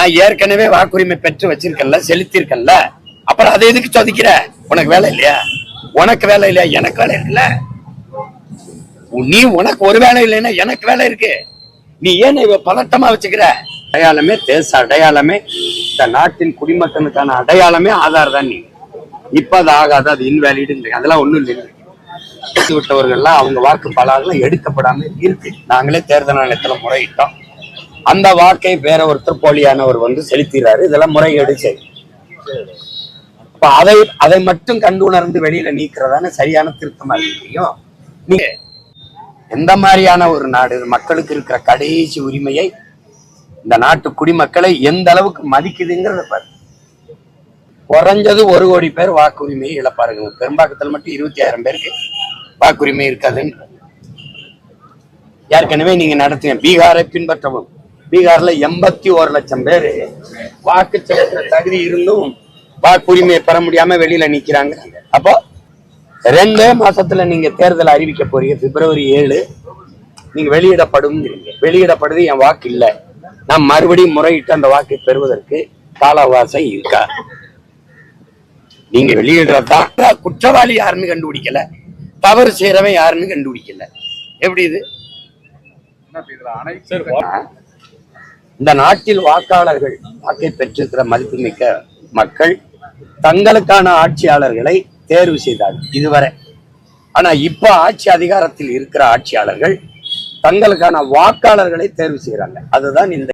நான் ஏற்கனவே வாக்குரிமை பெற்று வச்சிருக்கல செலுத்திருக்கல அப்புறம் அதை எதுக்கு சொதிக்கிற? உனக்கு வேலை இல்லையா? உனக்கு வேலை இல்லையா? எனக்கு வேலை இருக்குல்ல. நீ உனக்கு ஒரு வேலை இல்லைன்னா எனக்கு வேலை இருக்கு. நீ ஏன் இவ பதட்டமா வச்சுக்கிற? அடையாளமே தேச அடையாளமே இந்த நாட்டின் குடிமக்களுக்கான அடையாளமே ஆதார் தான் நீ. இப்ப அது ஆகாது அது இன்வேலிடு அதெல்லாம் ஒண்ணும் இல்லை. விட்டவர்கள்லாம் அவங்க வாக்கு பலாதெல்லாம் எடுக்கப்படாம இருக்கு. நாங்களே தேர்தல் ஆணையத்துல முறையிட்டோம். அந்த வாக்கை வேற ஒருத்தர் போலியானவர் வந்து செலுத்திடுறாரு இதெல்லாம் முறைகேடு சரி. இப்ப அதை அதை மட்டும் கண்டு உணர்ந்து வெளியில நீக்கிறதான சரியான திருத்தமா இருக்க நீங்க எந்த மாதிரியான ஒரு நாடு மக்களுக்கு இருக்கிற கடைசி உரிமையை இந்த நாட்டு குடிமக்களை எந்த அளவுக்கு மதிக்குதுங்கிறத பாரு. குறைஞ்சது ஒரு கோடி பேர் வாக்குரிமையை இழப்பாருங்க பெரும்பாக்கத்தில் மட்டும் இருபத்தி ஆயிரம் பேருக்கு வாக்குரிமை இருக்காதுன்னு ஏற்கனவே நீங்க நடத்துங்க பீகாரை பின்பற்றவும் பீகார்ல எண்பத்தி ஒரு லட்சம் பேர் வாக்கு செலுத்துற தகுதி இருந்தும் வாக்குரிமையை பெற முடியாம வெளியில நிக்கிறாங்க. அப்போ ரெண்டே மாசத்துல நீங்க தேர்தல் அறிவிக்க போறீங்க பிப்ரவரி ஏழு. நீங்க வெளியிடப்படும் வெளியிடப்படுது என் வாக்கு இல்லை. நான் மறுபடியும் முறையிட்டு அந்த வாக்கை பெறுவதற்கு கால அவகாசம் இருக்கா? நீங்க வெளியிடுறதா குற்றவாளி யாருன்னு கண்டுபிடிக்கல. தவறு செய்யறவன் யாருன்னு கண்டுபிடிக்கல. எப்படி இது? இந்த நாட்டில் வாக்காளர்கள் வாக்கை பெற்றிருக்கிற மதிப்புமிக்க மக்கள் தங்களுக்கான ஆட்சியாளர்களை தேர்வு செய்தார்கள் இதுவரை. ஆனா இப்ப ஆட்சி அதிகாரத்தில் இருக்கிற ஆட்சியாளர்கள் தங்களுக்கான வாக்காளர்களை தேர்வு செய்யறாங்க அதுதான் இந்த